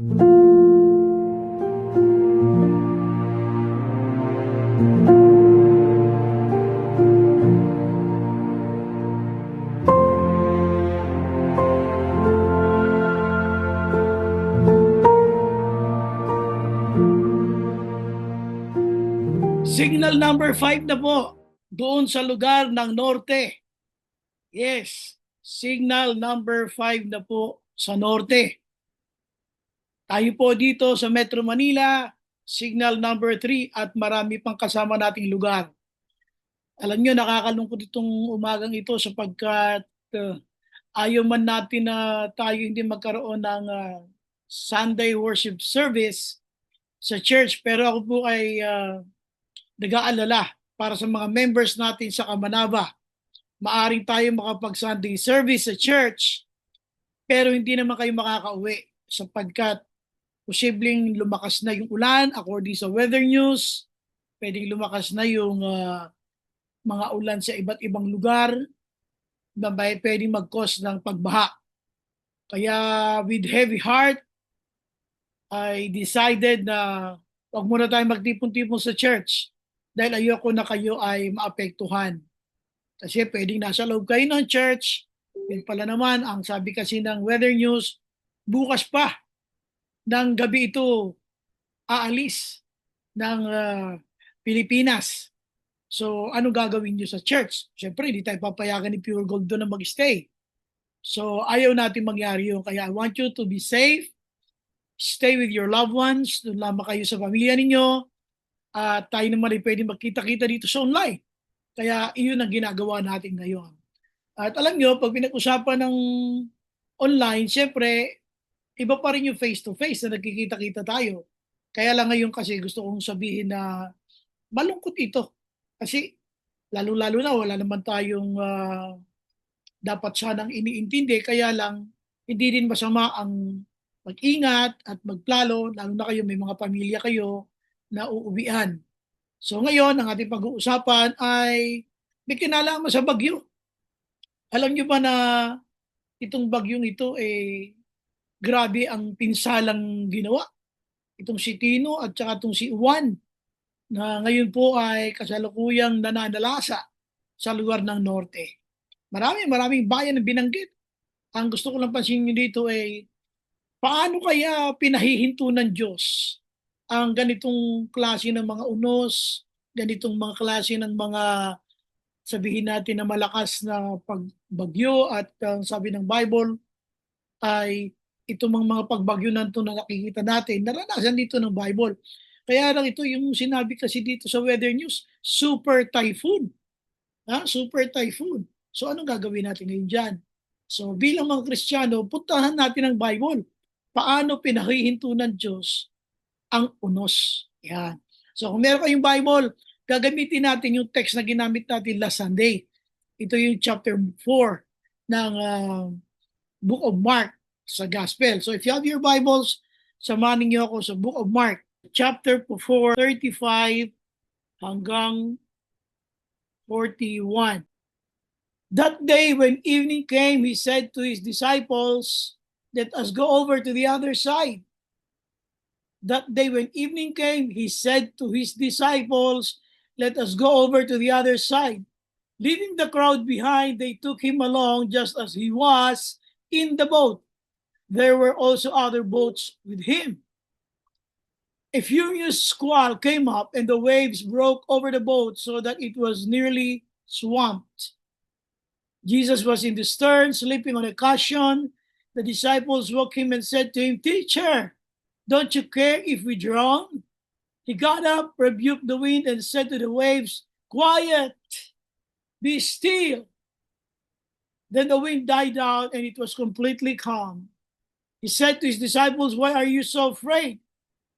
Signal number 5 na po, doon sa lugar ng norte. Yes, signal number 5 na po sa norte. Tayo po dito sa Metro Manila, signal number 3 at marami pang kasama nating lugar. Alam nyo, nakakalungkot itong umagang ito sapagkat uh, ayaw man natin na tayo hindi magkaroon ng uh, Sunday worship service sa church. Pero ako po ay uh, nag-aalala para sa mga members natin sa Kamanava. Maaring tayo makapag-Sunday service sa church, pero hindi naman kayo makakauwi sapagkat posibleng lumakas na yung ulan according sa weather news, pwedeng lumakas na yung uh, mga ulan sa iba't ibang lugar na pwedeng mag-cause ng pagbaha. Kaya with heavy heart, I decided na wag muna tayo magtipon-tipon sa church dahil ayoko na kayo ay maapektuhan. Kasi pwedeng nasa loob kayo ng church, yun pala naman, ang sabi kasi ng weather news, bukas pa ng gabi ito aalis ng uh, Pilipinas. So, ano gagawin nyo sa church? Siyempre, hindi tayo papayagan ni Pure Gold doon na mag-stay. So, ayaw natin mangyari yun. Kaya I want you to be safe, stay with your loved ones, doon lamang kayo sa pamilya ninyo, at tayo naman ay pwede magkita-kita dito sa online. Kaya iyon ang ginagawa natin ngayon. At alam nyo, pag pinag-usapan ng online, syempre, iba pa rin yung face-to-face na nagkikita-kita tayo. Kaya lang ngayon kasi gusto kong sabihin na malungkot ito. Kasi lalo-lalo na wala naman tayong uh, dapat sanang iniintindi. Kaya lang, hindi din masama ang mag-ingat at magplalo, lalo na kayo may mga pamilya kayo na uuwian. So ngayon, ang ating pag-uusapan ay may kinalaman sa bagyo. Alam niyo ba na itong bagyong ito eh grabe ang pinsalang ginawa. Itong si Tino at saka itong si Juan na ngayon po ay kasalukuyang nananalasa sa lugar ng norte. Marami, maraming bayan na binanggit. Ang gusto ko lang pansinin dito ay paano kaya pinahihinto ng Diyos ang ganitong klase ng mga unos, ganitong mga klase ng mga sabihin natin na malakas na pagbagyo at uh, sabi ng Bible ay itong mga, mga pagbagyo na ito na nakikita natin, naranasan dito ng Bible. Kaya lang ito yung sinabi kasi dito sa weather news, super typhoon. Ha? Super typhoon. So anong gagawin natin ngayon dyan? So bilang mga Kristiyano, puntahan natin ang Bible. Paano pinahihinto ng Diyos ang unos. Yan. So kung meron kayong Bible, gagamitin natin yung text na ginamit natin last Sunday. Ito yung chapter 4 ng uh, Book of Mark sa Gospel. So if you have your Bibles, samahan niyo ako sa Book of Mark, chapter 4, 35 hanggang 41. That day when evening came, he said to his disciples, Let us go over to the other side. That day when evening came, he said to his disciples, Let us go over to the other side. Leaving the crowd behind, they took him along just as he was in the boat. There were also other boats with him. A furious squall came up, and the waves broke over the boat so that it was nearly swamped. Jesus was in the stern, sleeping on a cushion. The disciples woke him and said to him, Teacher, don't you care if we drown? He got up, rebuked the wind, and said to the waves, Quiet, be still. Then the wind died down and it was completely calm. He said to his disciples, Why are you so afraid?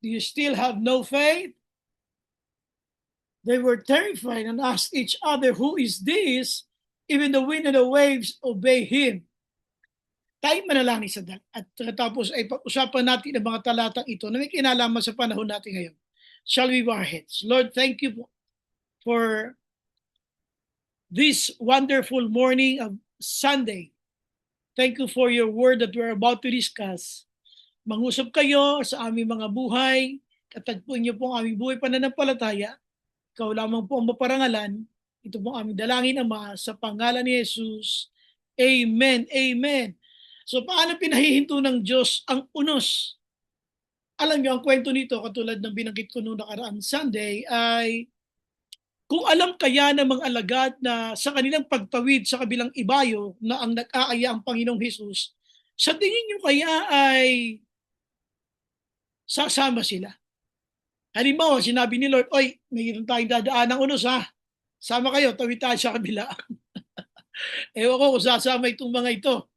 Do you still have no faith? They were terrified and asked each other, Who is this? Even the wind and the waves obey him. Tayo manalangin sa dal. At tapos ay pag-usapan natin ang mga talatang ito na may kinalaman sa panahon natin ngayon. Shall we bow our heads? Lord, thank you for this wonderful morning of Sunday. Thank you for your word that we're about to discuss. mangusap kayo sa aming mga buhay, katagpuin niyo po ang aming buhay pananampalataya. Ikaw lamang po ang maparangalan. Ito po ang aming dalangin, Ama, sa pangalan ni Jesus. Amen. Amen. So paano pinahihinto ng Diyos ang unos? Alam niyo, ang kwento nito, katulad ng binanggit ko noong nakaraan Sunday, ay kung alam kaya ng mga alagad na sa kanilang pagtawid sa kabilang ibayo na ang nag-aaya ang Panginoong Hesus, sa tingin niyo kaya ay sasama sila? Halimbawa, sinabi ni Lord, Oy, mayroon tayong dadaan ng unos ha. Sama kayo, tawid tayo sa kabila. Ewan ko kung sasama itong mga ito.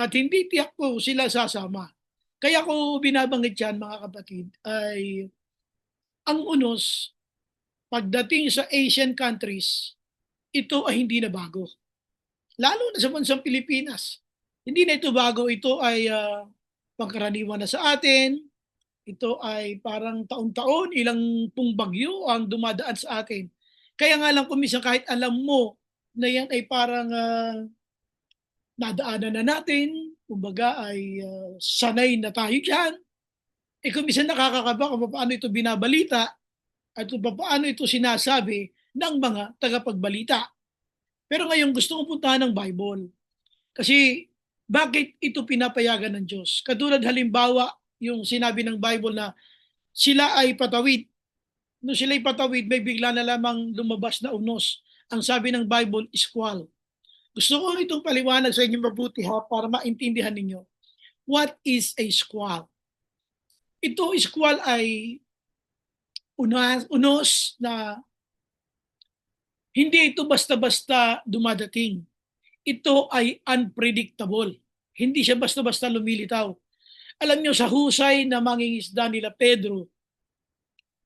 At hindi tiyak ko sila sasama. Kaya ko binabanggit yan mga kapatid ay ang unos pagdating sa Asian countries, ito ay hindi na bago. Lalo na sa bansang Pilipinas. Hindi na ito bago. Ito ay uh, pangkaraniwan na sa atin. Ito ay parang taon-taon, ilang pong bagyo ang dumadaan sa atin. Kaya nga lang kumisan kahit alam mo na yan ay parang uh, nadaanan na natin, kumbaga ay uh, sanay na tayo dyan. Eh kung minsan nakakakaba kung paano ito binabalita at paano ito sinasabi ng mga tagapagbalita. Pero ngayon gusto kong puntahan ng Bible. Kasi bakit ito pinapayagan ng Diyos? Katulad halimbawa yung sinabi ng Bible na sila ay patawid. No sila ay patawid, may bigla na lamang lumabas na unos. Ang sabi ng Bible, squall. Gusto ko itong paliwanag sa inyo mabuti ha para maintindihan ninyo. What is a squall? Ito squall ay unas, unos na hindi ito basta-basta dumadating. Ito ay unpredictable. Hindi siya basta-basta lumilitaw. Alam niyo sa husay na mangingisda nila Pedro,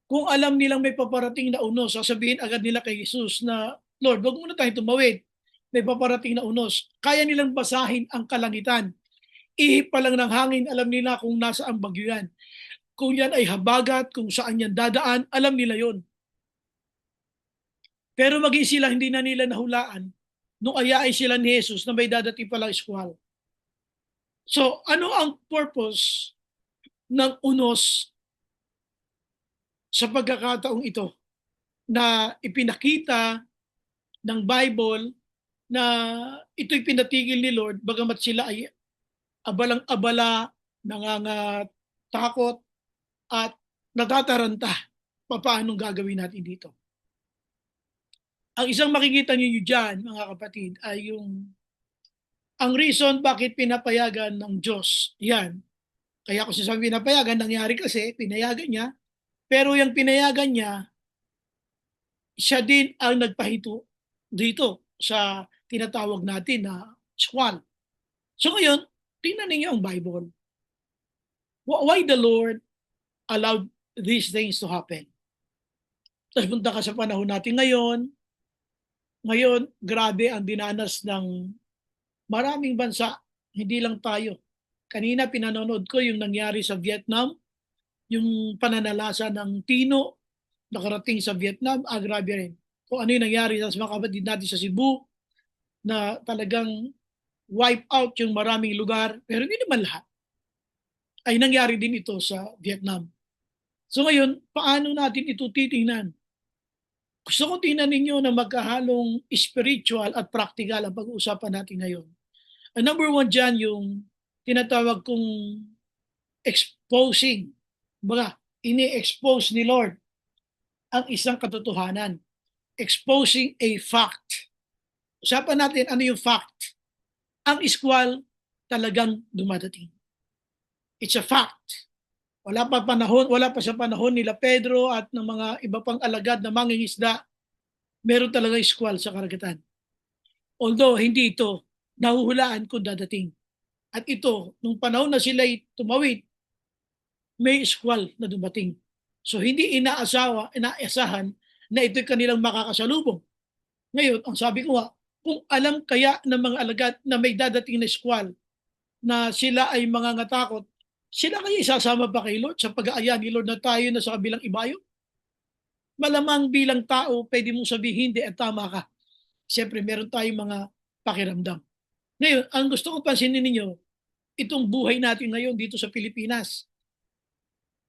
kung alam nilang may paparating na unos, sasabihin agad nila kay Jesus na, Lord, wag muna tayong tumawid may paparating na unos. Kaya nilang basahin ang kalangitan. Ihip pa lang ng hangin, alam nila kung nasa ang bagyo yan. Kung yan ay habagat, kung saan yan dadaan, alam nila yon. Pero maging sila hindi na nila nahulaan nung ayaay sila ni Jesus na may dadating palang squall. So, ano ang purpose ng unos sa pagkakataong ito na ipinakita ng Bible na ito'y pinatigil ni Lord bagamat sila ay abalang-abala, nangangatakot at natataranta paano gagawin natin dito. Ang isang makikita niyo dyan, mga kapatid, ay yung ang reason bakit pinapayagan ng Diyos, yan. Kaya kung sasabi pinapayagan, nangyari kasi, pinayagan niya. Pero yung pinayagan niya, siya din ang nagpahito dito sa tinatawag natin na squall. So ngayon, tingnan ninyo ang Bible. Why the Lord allowed these things to happen? Tapos punta ka sa panahon natin ngayon. Ngayon, grabe ang dinanas ng maraming bansa. Hindi lang tayo. Kanina pinanonood ko yung nangyari sa Vietnam, yung pananalasa ng Tino nakarating sa Vietnam, ah, grabe rin. Kung ano yung nangyari sa mga kapatid natin sa Cebu, na talagang wipe out yung maraming lugar, pero hindi naman lahat. Ay nangyari din ito sa Vietnam. So ngayon, paano natin ito titingnan? Gusto ko tingnan ninyo na magkahalong spiritual at practical ang pag-uusapan natin ngayon. Ang number one dyan, yung tinatawag kong exposing. Baga, ini-expose ni Lord ang isang katotohanan. Exposing a fact usapan natin ano yung fact. Ang squall talagang dumadating. It's a fact. Wala pa panahon, wala pa sa panahon nila Pedro at ng mga iba pang alagad na mangingisda, meron talaga squall sa karagatan. Although hindi ito nahuhulaan kung dadating. At ito, nung panahon na sila tumawid, may squall na dumating. So hindi inaasawa, inaasahan na ito'y kanilang makakasalubong. Ngayon, ang sabi ko nga, kung alam kaya ng mga alagad na may dadating na squall na sila ay mga ngatakot, sila kaya isasama pa kay Lord sa pag-aaya ni Lord na tayo na sa kabilang ibayo? Malamang bilang tao, pwede mong sabihin, hindi at tama ka. Siyempre, meron tayong mga pakiramdam. Ngayon, ang gusto kong pansinin ninyo, itong buhay natin ngayon dito sa Pilipinas.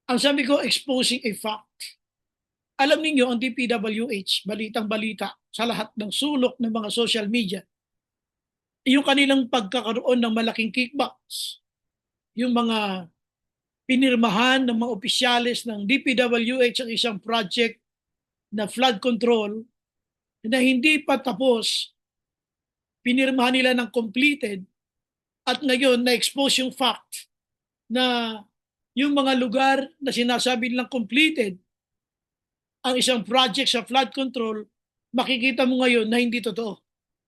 Ang sabi ko, exposing a fact. Alam ninyo, ang DPWH, balitang-balita sa lahat ng sulok ng mga social media, yung kanilang pagkakaroon ng malaking kickbacks, yung mga pinirmahan ng mga opisyalis ng DPWH ang isang project na flood control na hindi pa tapos, pinirmahan nila ng completed at ngayon na-expose yung fact na yung mga lugar na sinasabi nilang completed ang isang project sa flood control, makikita mo ngayon na hindi totoo.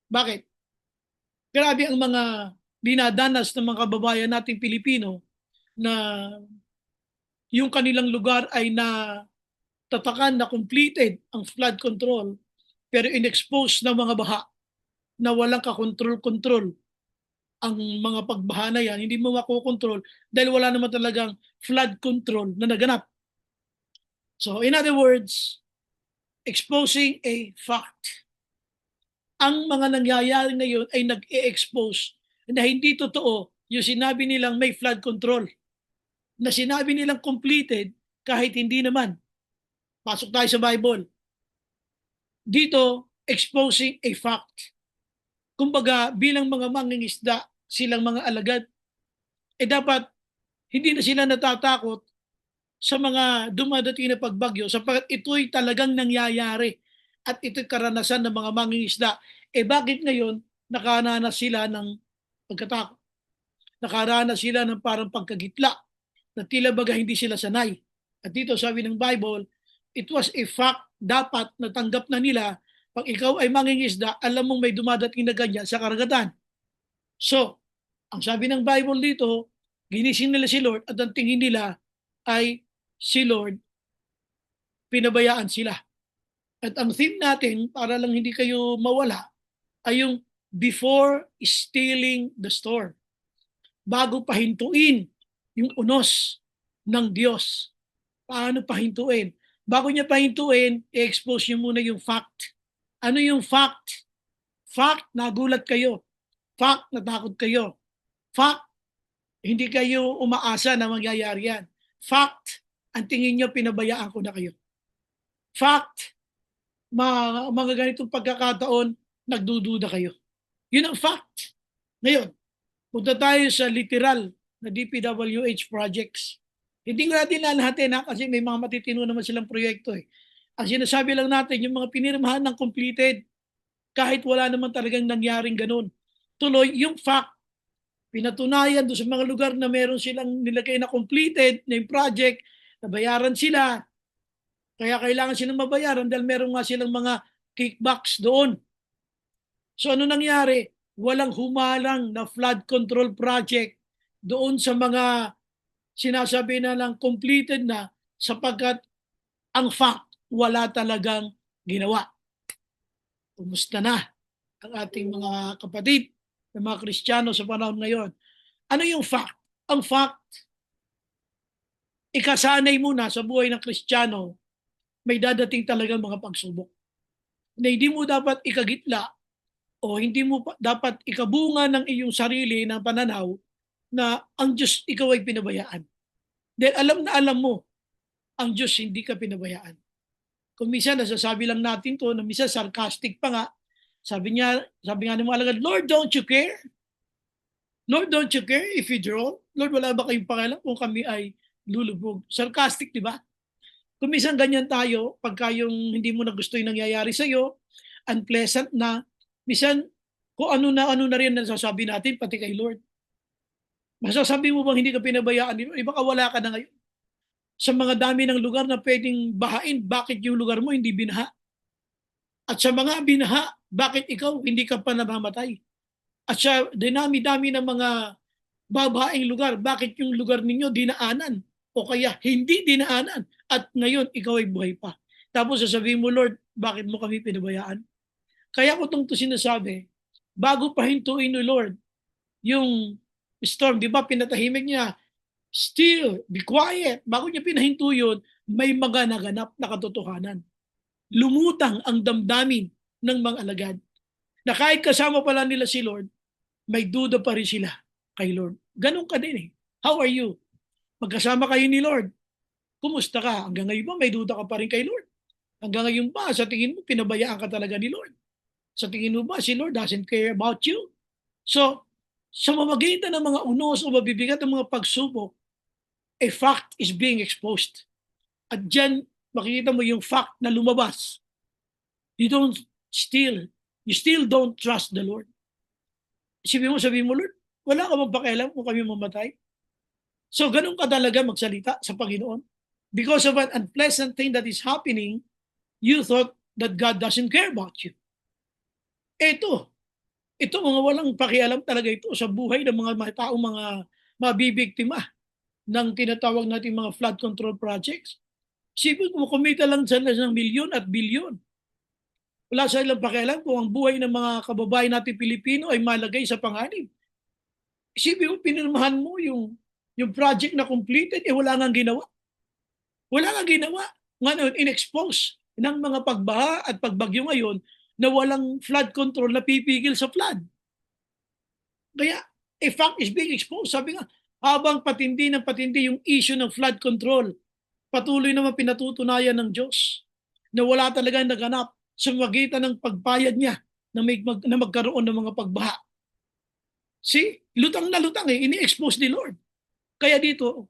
Bakit? Grabe ang mga dinadanas ng mga kababayan nating Pilipino na yung kanilang lugar ay na tatakan na completed ang flood control pero inexpose ng mga baha na walang kakontrol-kontrol ang mga pagbaha na yan, hindi mo makokontrol dahil wala naman talagang flood control na naganap. So in other words, exposing a fact. Ang mga nangyayari ngayon ay nag-e-expose na hindi totoo yung sinabi nilang may flood control. Na sinabi nilang completed kahit hindi naman. Pasok tayo sa Bible. Dito, exposing a fact. Kumbaga, bilang mga mangingisda, silang mga alagad, eh dapat hindi na sila natatakot sa mga dumadating na pagbagyo sapagkat ito'y talagang nangyayari at ito'y karanasan ng mga mangingisda. Eh bakit ngayon nakaranas sila ng pagkatakot? Nakaranas sila ng parang pagkagitla na tila baga hindi sila sanay. At dito sabi ng Bible, it was a fact dapat natanggap na nila pag ikaw ay mangingisda, alam mong may dumadating na ganyan sa karagatan. So, ang sabi ng Bible dito, ginising nila si Lord at ang tingin nila ay si Lord, pinabayaan sila. At ang theme natin, para lang hindi kayo mawala, ay yung before stealing the storm. Bago pahintuin yung unos ng Diyos. Paano pahintuin? Bago niya pahintuin, i-expose niyo muna yung fact. Ano yung fact? Fact, nagulat kayo. Fact, natakot kayo. Fact, hindi kayo umaasa na mangyayari yan. Fact, ang tingin nyo, pinabayaan ko na kayo. Fact, mga, mga ganitong pagkakataon, nagdududa kayo. Yun ang fact. Ngayon, punta tayo sa literal na DPWH projects. Hindi nga natin lalahatin ha, kasi may mga matitino naman silang proyekto eh. Ang sinasabi lang natin, yung mga pinirmahan ng completed, kahit wala naman talagang nangyaring ganun. Tuloy, yung fact, pinatunayan doon sa mga lugar na meron silang nilagay na completed na yung project, nabayaran sila. Kaya kailangan silang mabayaran dahil meron nga silang mga kickbacks doon. So ano nangyari? Walang humalang na flood control project doon sa mga sinasabi na lang completed na sapagkat ang fact wala talagang ginawa. Kumusta na ang ating mga kapatid ng mga Kristiyano sa panahon ngayon? Ano yung fact? Ang fact, ikasanay muna sa buhay ng Kristiyano, may dadating talagang mga pagsubok. Na hindi mo dapat ikagitla o hindi mo pa- dapat ikabunga ng iyong sarili ng pananaw na ang Diyos ikaw ay pinabayaan. Dahil alam na alam mo, ang Diyos hindi ka pinabayaan. Kung minsan nasasabi lang natin to, na minsan sarcastic pa nga, sabi niya, sabi nga ng mga alagad, Lord, don't you care? Lord, don't you care if you draw? Lord, wala ba kayong pakialam kung kami ay lulubog? Sarcastic, di ba? Kung minsan ganyan tayo, pagka yung hindi mo na gusto yung nangyayari sa'yo, unpleasant na, minsan, kung ano na ano na rin nasasabi natin, pati kay Lord. Masasabi mo bang hindi ka pinabayaan? Di ba wala ka na ngayon? Sa mga dami ng lugar na pwedeng bahain, bakit yung lugar mo hindi binaha? At sa mga binaha, bakit ikaw hindi ka pa namamatay? At sa dinami-dami ng mga babahaing lugar, bakit yung lugar ninyo dinaanan? O kaya hindi dinaanan? At ngayon, ikaw ay buhay pa. Tapos sasabihin mo, Lord, bakit mo kami pinabayaan? Kaya ko itong to sinasabi, bago pahintuin ni Lord, yung storm, di ba, pinatahimik niya, still, be quiet. Bago niya pinahinto yun, may mga naganap na katotohanan. Lumutang ang damdamin ng mga alagad. Na kahit kasama pala nila si Lord, may duda pa rin sila kay Lord. ganun ka din eh. How are you? Magkasama kayo ni Lord. Kumusta ka? Hanggang ngayon ba may duda ka pa rin kay Lord? Hanggang ngayon ba sa tingin mo pinabayaan ka talaga ni Lord? Sa tingin mo ba si Lord doesn't care about you? So, sa mamagitan ng mga unos o mabibigat ng mga pagsubok, a fact is being exposed. At dyan, makikita mo yung fact na lumabas. You don't still, you still don't trust the Lord. Isipin mo, sabihin mo, Lord, wala ka bang pakialam kung kami mamatay? So, ganun ka talaga magsalita sa Panginoon. Because of an unpleasant thing that is happening, you thought that God doesn't care about you. Ito, ito mga walang pakialam talaga ito sa buhay ng mga mga tao, mga mabibiktima ng tinatawag natin mga flood control projects. Sipin mo, kumita lang sila ng milyon at bilyon. Wala sa ilang pakialam kung ang buhay ng mga kababayan natin Pilipino ay malagay sa panganib. Isipin mo, pinirmahan mo yung, yung project na completed, eh wala nga ginawa. Wala nga ginawa. Ngayon, in-expose ng mga pagbaha at pagbagyo ngayon na walang flood control na pipigil sa flood. Kaya, a fact is being exposed. Sabi nga, habang patindi ng patindi yung issue ng flood control, patuloy naman pinatutunayan ng Diyos na wala talagang naganap sa magitan ng pagbayad niya na, may, mag, na magkaroon ng mga pagbaha. See? Lutang na lutang eh. Ini-expose ni Lord. Kaya dito,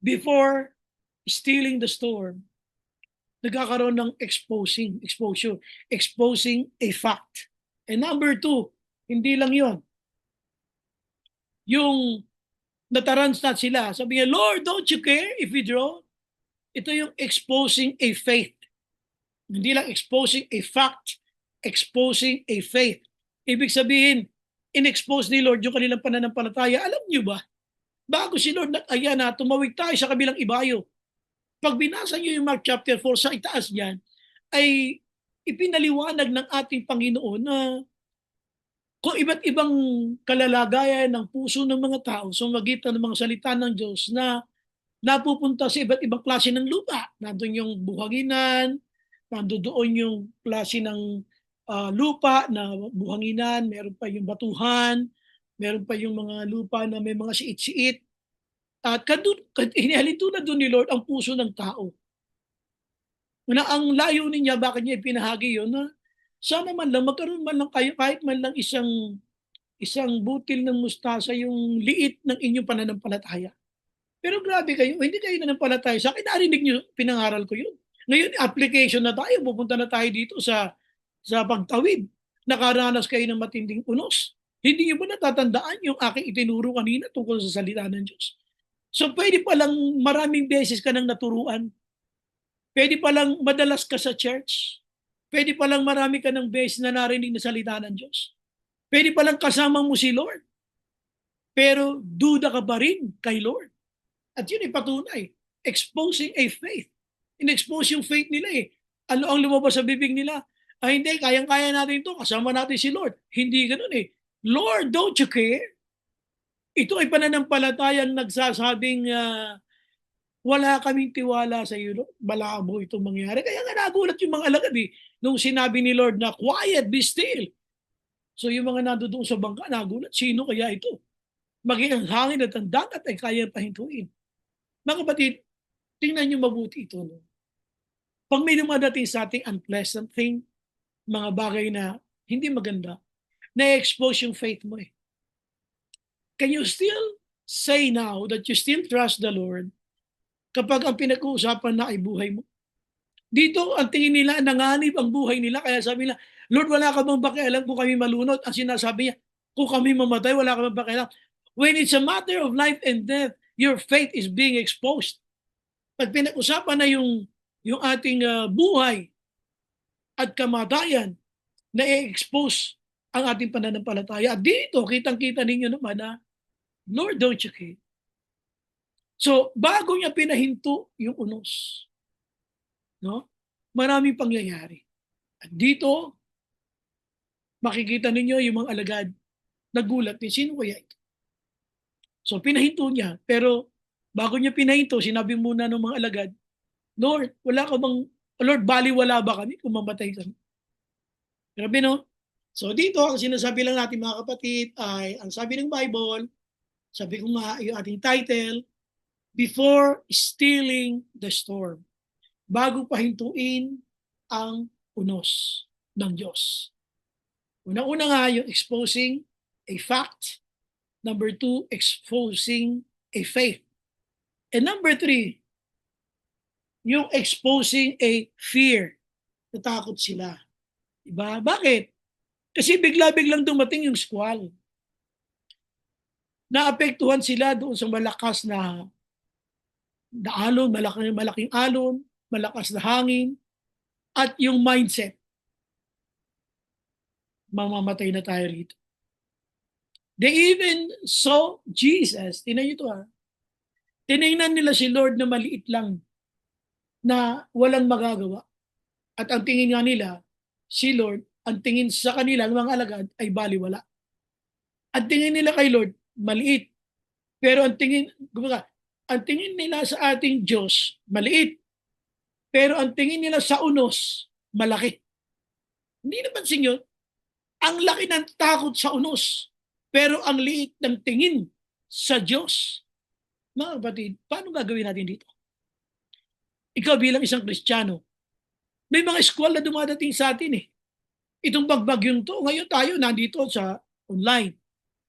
before stealing the storm, nagkakaroon ng exposing, exposure, exposing a fact. And number two, hindi lang yon Yung natarans-nat sila, sabi niya, Lord, don't you care if we draw? Ito yung exposing a faith. Hindi lang exposing a fact, exposing a faith. Ibig sabihin, in-expose ni Lord yung kanilang pananampalataya. Alam niyo ba, bago si Lord nag-aya na tumawid tayo sa kabilang ibayo, pag binasa niyo yung Mark chapter 4 sa itaas niyan, ay ipinaliwanag ng ating Panginoon na kung iba't ibang kalalagayan ng puso ng mga tao sa magitan ng mga salita ng Diyos na napupunta sa iba't ibang klase ng lupa. Nandun yung buhanginan, nandoon yung klase ng ah, lupa na buhanginan, meron pa yung batuhan, meron pa yung mga lupa na may mga siit-siit. At kadun, kad, hinihalintulad doon ni Lord ang puso ng tao. Na ang layunin niya, bakit niya ipinahagi yun, na sana man lang, magkaroon man lang kayo, kahit man lang isang isang butil ng mustasa yung liit ng inyong pananampalataya. Pero grabe kayo, hindi kayo nanampalataya sa akin, narinig niyo, pinangaral ko yun. Ngayon, application na tayo, pupunta na tayo dito sa sa pagtawid. Nakaranas kayo ng matinding unos. Hindi niyo ba natatandaan yung aking itinuro kanina tungkol sa salita ng Diyos? So pwede palang maraming beses ka nang naturuan. Pwede palang madalas ka sa church. Pwede palang marami ka ng beses na narinig na salita ng Diyos. Pwede palang kasama mo si Lord. Pero duda ka pa rin kay Lord. At yun ay patunay. Exposing a faith. In-expose yung faith nila eh. Ano ang lumabas sa bibig nila? Ay hindi, kayang-kaya natin ito. Kasama natin si Lord. Hindi ganun eh. Lord, don't you care? Ito ay pananampalatayang nagsasabing uh, wala kaming tiwala sa iyo. Malabo itong mangyari. Kaya nga nagulat yung mga alagad eh. Nung sinabi ni Lord na, quiet, be still. So yung mga nandoon sa bangka, nagulat. Sino kaya ito? Maging ang hangin at ang dagat ay kaya pahintuin. Mga kapatid, tingnan niyo mabuti ito. No? Pag may dumadating sa ating unpleasant thing, mga bagay na hindi maganda, na-expose yung faith mo eh. Can you still say now that you still trust the Lord kapag ang pinag-uusapan na ay buhay mo? Dito, ang tingin nila, nanganib ang buhay nila. Kaya sabi nila, Lord, wala ka bang pakialam kung kami malunod? Ang sinasabi niya, kung kami mamatay, wala ka bang pakialam? When it's a matter of life and death, your faith is being exposed. Pag pinag-usapan na yung, yung ating uh, buhay at kamatayan, na-expose ang ating pananampalataya. At dito, kitang-kita ninyo naman na, Lord, don't you care? So, bago niya pinahinto yung unos, no? maraming pangyayari. At dito, makikita ninyo yung mga alagad, nagulat din, sino kaya ito? So, pinahinto niya, pero bago niya pinahinto, sinabi muna ng mga alagad, Lord, wala ka bang, Lord, bali wala ba kami kung mamatay kami? Grabe no? So dito, ang sinasabi lang natin mga kapatid ay, ang sabi ng Bible, Sabi ko nga, yung ating title, Before Stealing the Storm. Bago pahintuin ang unos ng Diyos. Una-una nga yung exposing a fact. Number two, exposing a faith. And number three, yung exposing a fear. Natakot sila. Diba? Bakit? Kasi bigla-biglang dumating yung squall. Naapektuhan sila doon sa malakas na, na alon, malaking, malaking alon, malakas na hangin, at yung mindset. Mamamatay na tayo rito. They even saw Jesus. Tingnan niyo to ha. Tinignan nila si Lord na maliit lang na walang magagawa. At ang tingin nga nila, si Lord, ang tingin sa kanila ng mga alagad ay baliwala. Ang tingin nila kay Lord, maliit. Pero ang tingin, kumbaga, ang tingin nila sa ating Diyos, maliit. Pero ang tingin nila sa unos, malaki. Hindi naman sinyo, ang laki ng takot sa unos, pero ang liit ng tingin sa Diyos. Mga kapatid, paano gagawin natin dito? Ikaw bilang isang Kristiyano, may mga eskwal na dumadating sa atin eh. Itong bagbagyong to, ngayon tayo nandito sa online.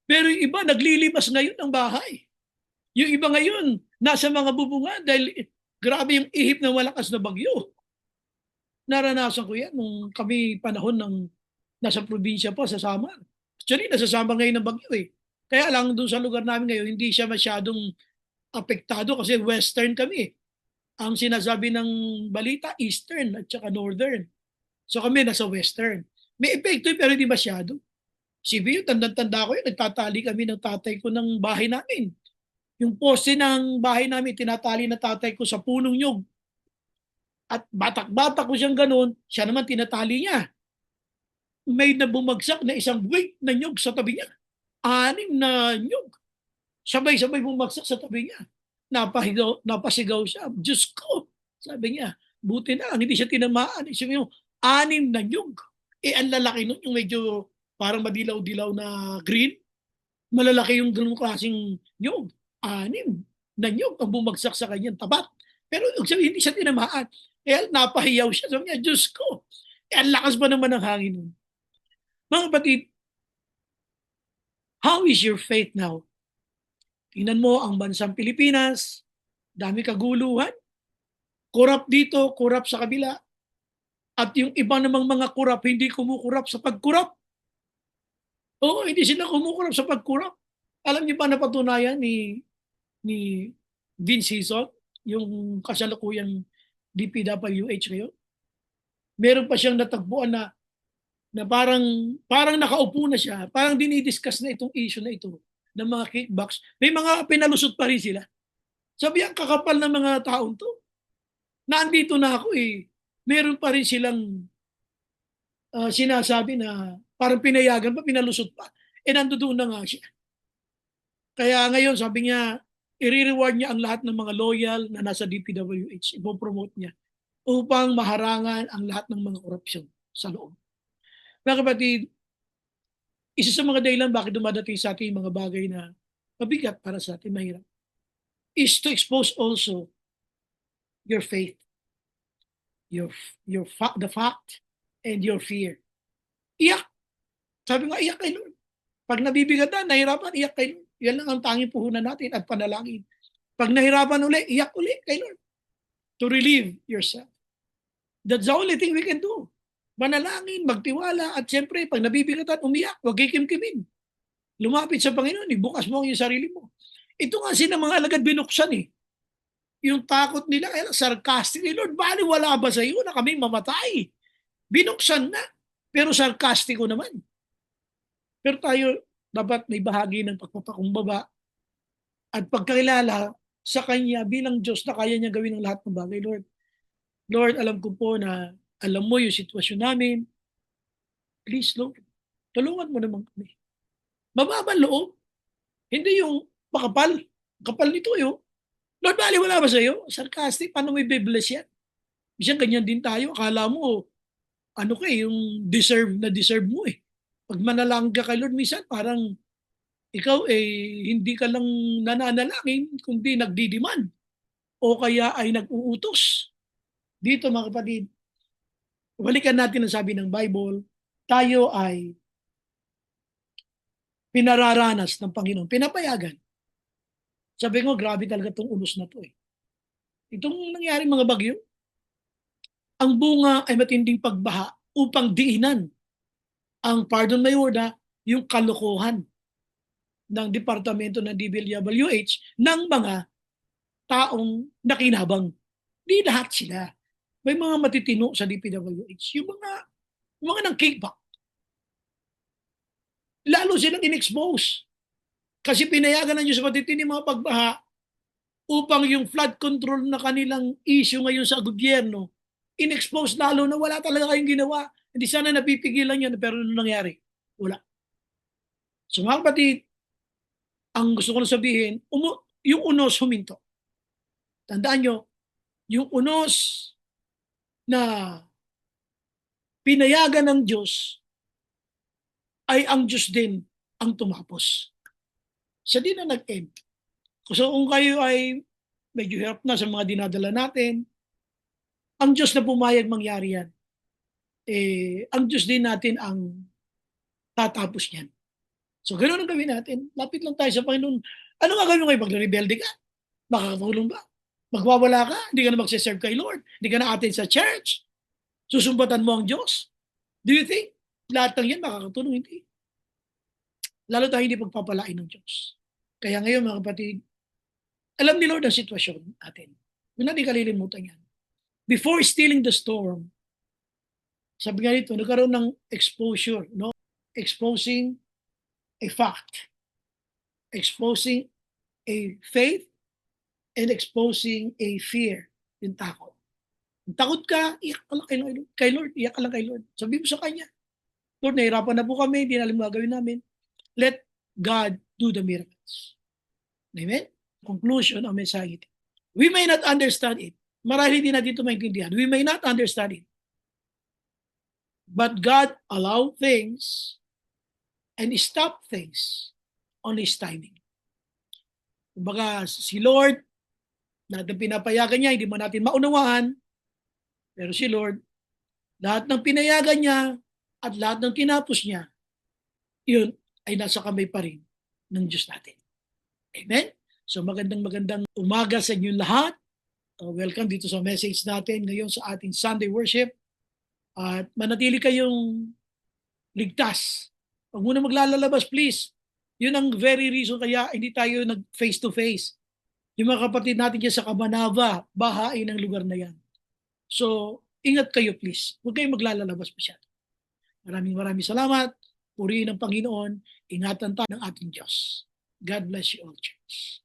Pero yung iba naglilimas ngayon ng bahay. Yung iba ngayon nasa mga bubunga dahil grabe yung ihip ng malakas na bagyo. Naranasan ko yan nung kami panahon ng nasa probinsya pa sa Samar. Actually, nasa Samar ngayon ng bagyo eh. Kaya lang doon sa lugar namin ngayon, hindi siya masyadong apektado kasi western kami. Ang sinasabi ng balita, eastern at saka northern. So kami nasa western. May epekto pero hindi masyado. Sibi yun, tanda-tanda ko yun, nagtatali kami ng tatay ko ng bahay namin. Yung poste ng bahay namin, tinatali na tatay ko sa punong nyog. At batak-batak ko siyang ganun, siya naman tinatali niya. May na bumagsak na isang weight na nyog sa tabi niya. Anim na nyog. Sabay-sabay bumagsak sa tabi niya. Napahigaw, napasigaw siya. Diyos ko, sabi niya, buti na, hindi siya tinamaan. Sabi mo, anim na nyog. Eh, ang lalaki nun, yung medyo parang madilaw-dilaw na green. Malalaki yung ganung klaseng nyog. Anim na nyog ang bumagsak sa kanyang tapat. Pero sabi, hindi siya tinamaan. Eh, napahiyaw siya. Sabi niya, Diyos ko, eh, ang lakas ba naman ng hangin nun? Mga kapatid, how is your faith now? Tingnan mo ang bansang Pilipinas, dami kaguluhan, kurap dito, kurap sa kabila, at yung iba namang mga kurap hindi kumukurap sa pagkurap. Oo, hindi sila kumukurap sa pagkurap. Alam niyo ba napatunayan ni ni Vince Hison, yung kasalukuyang DPWH ngayon? Meron pa siyang natagpuan na na parang parang nakaupo na siya, parang dinidiscuss na itong issue na ito ng mga kickbacks. May mga pinalusot pa rin sila. Sabi ang kakapal ng mga taon to. Nandito na ako eh. Meron pa rin silang uh, sinasabi na parang pinayagan pa, pinalusot pa. Eh nandoon na nga siya. Kaya ngayon sabi niya, i-reward niya ang lahat ng mga loyal na nasa DPWH. Ipopromote niya upang maharangan ang lahat ng mga korupsyon sa loob. Mga kapatid, isa sa mga dahilan bakit dumadating sa atin mga bagay na mabigat para sa atin, mahirap, is to expose also your faith, your, your fa- the fact, and your fear. Iyak. Sabi nga, iyak kay Lord. Pag nabibigatan, nahirapan, iyak kay Lord. Yan lang ang tanging puhunan natin at panalangin. Pag nahirapan uli, iyak uli kay Lord. To relieve yourself. That's the only thing we can do manalangin, magtiwala, at siyempre, pag nabibigatan, umiyak, huwag kikimkimin. Lumapit sa Panginoon, ibukas mo ang iyong sarili mo. Ito nga sila mga alagad binuksan eh. Yung takot nila, kaya sarcastic ni Lord, bali wala ba sa iyo na kami mamatay? Binuksan na, pero sarcastiko naman. Pero tayo, dapat may bahagi ng pagpapakumbaba at pagkakilala sa Kanya bilang Diyos na kaya niya gawin ang lahat ng bagay, Lord. Lord, alam ko po na alam mo yung sitwasyon namin. Please, Lord, tulungan mo naman kami. Mababa loob. Hindi yung makapal. Kapal nito yun. Lord, bali wala ba sa iyo? Sarcastic, paano may bibless yan? Minsan ganyan din tayo. Akala mo, ano ka eh, yung deserve na deserve mo eh. Pag manalang ka kay Lord, minsan parang ikaw eh hindi ka lang nananalangin kundi nagdidiman o kaya ay nag-uutos. Dito mga kapatid, balikan natin ang sabi ng Bible, tayo ay pinararanas ng Panginoon, pinapayagan. Sabi ko, grabe talaga itong unos na to eh. Itong nangyari mga bagyo, ang bunga ay matinding pagbaha upang diinan ang pardon my word yung kalokohan ng departamento ng DBLWH ng mga taong nakinabang. Di lahat sila. May mga matitino sa DPWH. Yung mga, yung mga nang kickback. Lalo silang in-expose. Kasi pinayagan na nyo sa matitini mga pagbaha upang yung flood control na kanilang issue ngayon sa gobyerno, in-expose lalo na wala talaga kayong ginawa. Hindi sana napipigilan yan, pero ano nangyari? Wala. So mga kapatid, ang gusto ko sabihin, umu- yung unos huminto. Tandaan nyo, yung unos na pinayagan ng Diyos ay ang Diyos din ang tumapos. Siya din na nag-end. So kung kayo ay medyo hirap na sa mga dinadala natin, ang Diyos na pumayag mangyari yan. Eh, ang Diyos din natin ang tatapos niyan. So ganoon ang gawin natin. Lapit lang tayo sa Panginoon. Ano nga gawin mo ngayon? Magre-rebelde ka? Makakatulong ba? Magwawala ka? Hindi ka na magsiserve kay Lord? Hindi ka na atin sa church? Susumbatan mo ang Diyos? Do you think lahat ng yan makakatulong? Hindi. Lalo tayo hindi pagpapalain ng Diyos. Kaya ngayon mga kapatid, alam ni Lord ang sitwasyon natin. Huwag natin kalilimutan yan. Before stealing the storm, sabi nga dito, nagkaroon ng exposure, no? Exposing a fact. Exposing a faith and exposing a fear, yung takot. Kung takot ka, iyak ka lang kay Lord, kay Lord, iyak ka lang kay Lord. Sabi mo sa Kanya, Lord, nahirapan na po kami, hindi na alam gagawin namin. Let God do the miracles. Amen? Conclusion of mensahe ito. We may not understand it. Marahil hindi natin ito maintindihan. We may not understand it. But God allow things and stop things on His timing. Kumbaga, si Lord, lahat ng pinapayagan niya, hindi man natin maunawaan, pero si Lord, lahat ng pinayagan niya at lahat ng tinapos niya, yun ay nasa kamay pa rin ng Diyos natin. Amen? So magandang magandang umaga sa inyong lahat. Uh, welcome dito sa message natin ngayon sa ating Sunday worship. At manatili kayong ligtas. Huwag muna maglalabas, please. Yun ang very reason kaya hindi tayo nag face to face. Yung mga kapatid natin dyan sa Kamanava, bahain ang lugar na yan. So, ingat kayo please. Huwag kayong maglalabas masyado. Maraming maraming salamat. Purihin ng Panginoon. Ingatan tayo ng ating Diyos. God bless you all, church.